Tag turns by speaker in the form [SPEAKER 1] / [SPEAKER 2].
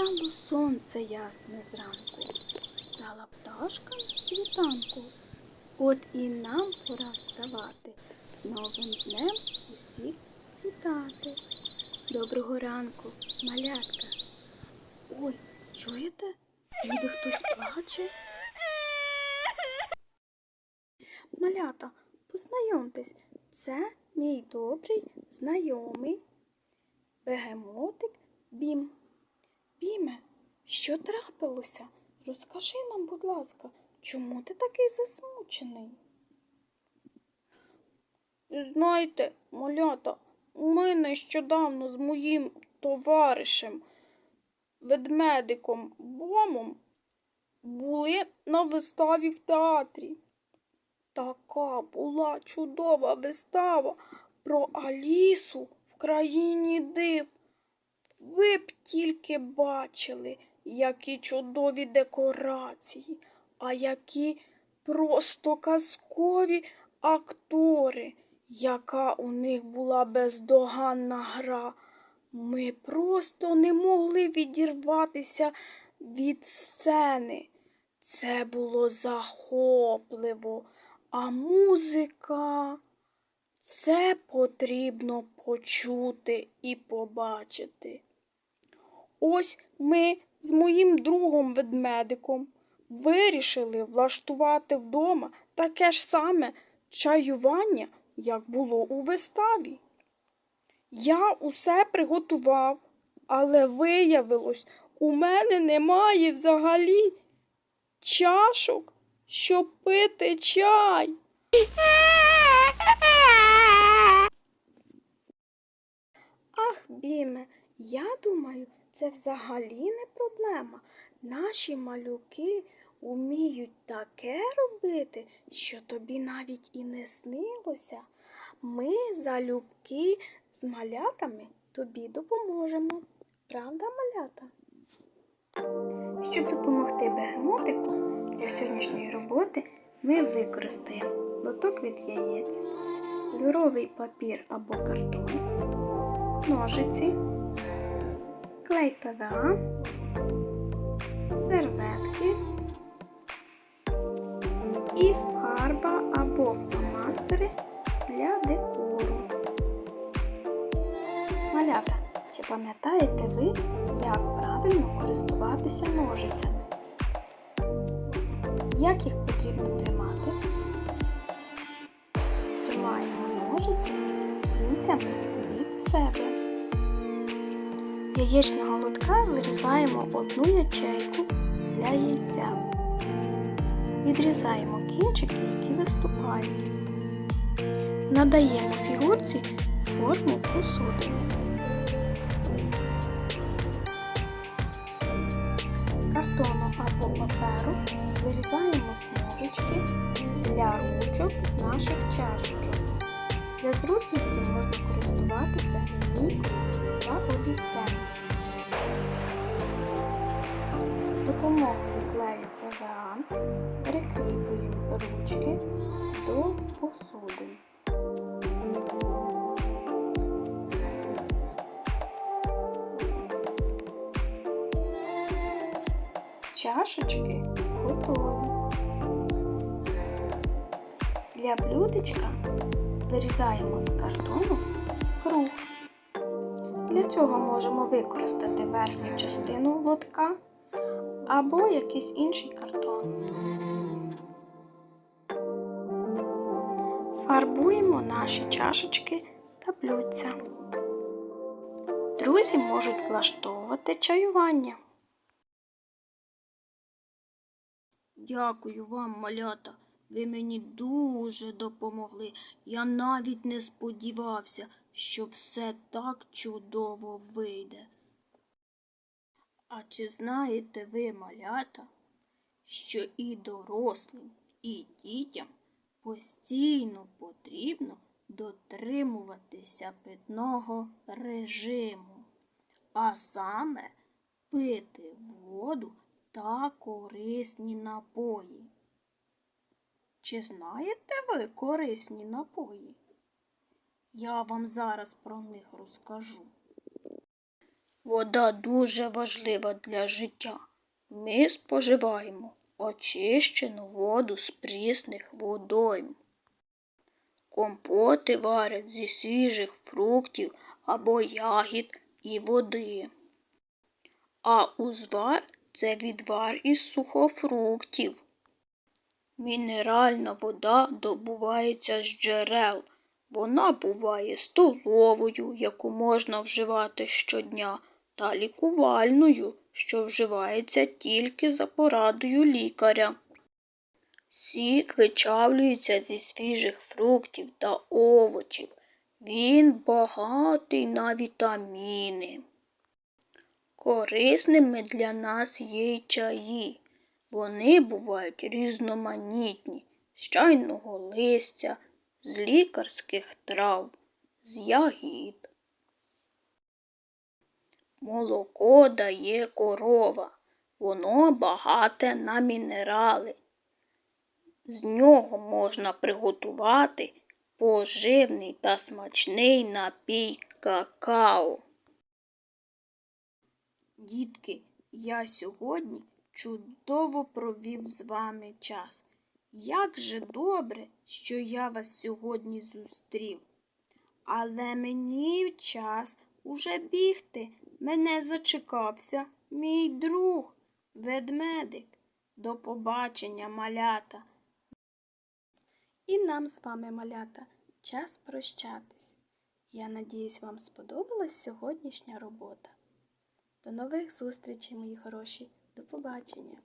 [SPEAKER 1] Встало сонце ясне зранку, стала пташка на світанку. От і нам пора вставати, з новим днем усіх вітати. Доброго ранку, малятка. Ой, чуєте? Ніби хтось плаче. Малята, познайомтесь, це мій добрий знайомий бегемотик Бім. Біме, що трапилося? Розкажи нам, будь ласка, чому ти такий засмучений? Знаєте, малята, ми нещодавно з моїм товаришем, ведмедиком Бомом, були на виставі в театрі. Така була чудова вистава про Алісу в країні див. Ви б тільки бачили, які чудові декорації, а які просто казкові актори, яка у них була бездоганна гра. Ми просто не могли відірватися від сцени. Це було захопливо, а музика. Це потрібно почути і побачити. Ось ми з моїм другом ведмедиком вирішили влаштувати вдома таке ж саме чаювання, як було у виставі. Я усе приготував, але виявилось, у мене немає взагалі чашок, щоб пити чай. Ах, Біме, я думаю, це взагалі не проблема. Наші малюки уміють таке робити, що тобі навіть і не снилося. Ми залюбки з малятами тобі допоможемо. Правда, малята? Щоб допомогти бегемотику для сьогоднішньої роботи, ми використаємо лоток від яєць, кольоровий папір або картон, ножиці, клей серветки і фарба або фломастери для декору. Малята, чи пам'ятаєте ви, як правильно користуватися ножицями? Як їх потрібно тримати? Тримаємо ножиці кінцями від себе. З яєчного лотка вирізаємо одну ячейку для яйця. Відрізаємо кінчики, які виступають. Надаємо фігурці форму посудини. З картону або паперу вирізаємо смужечки для ручок наших чашечок. Для зручності можна користуватися лінійкою та олівцем. З допомогою клею ПВА прикріплюємо ручки до посудин. Чашечки готові. Для блюдечка вирізаємо з картону круг. Цього можемо використати верхню частину лотка або якийсь інший картон. Фарбуємо наші чашечки та блюдця. Друзі можуть влаштовувати чаювання. Дякую вам, малята. Ви мені дуже допомогли. Я навіть не сподівався, що все так чудово вийде. А чи знаєте ви, малята, що і дорослим, і дітям постійно потрібно дотримуватися питного режиму, а саме пити воду та корисні напої. Чи знаєте ви корисні напої? Я вам зараз про них розкажу.
[SPEAKER 2] Вода дуже важлива для життя. Ми споживаємо очищену воду з прісних водойм. Компоти варять зі свіжих фруктів або ягід і води. А узвар це відвар із сухофруктів. Мінеральна вода добувається з джерел. Вона буває столовою, яку можна вживати щодня, та лікувальною, що вживається тільки за порадою лікаря. Сік вичавлюється зі свіжих фруктів та овочів. Він багатий на вітаміни. Корисними для нас є й чаї. Вони бувають різноманітні з чайного листя, з лікарських трав, з ягід. Молоко дає корова. Воно багате на мінерали. З нього можна приготувати поживний та смачний напій какао.
[SPEAKER 1] Дітки, я сьогодні чудово провів з вами час. Як же добре, що я вас сьогодні зустрів. Але мені час уже бігти. Мене зачекався мій друг, ведмедик. До побачення, малята. І нам з вами, малята, час прощатись. Я надіюсь, вам сподобалась сьогоднішня робота. До нових зустрічей, мої хороші. До побачення!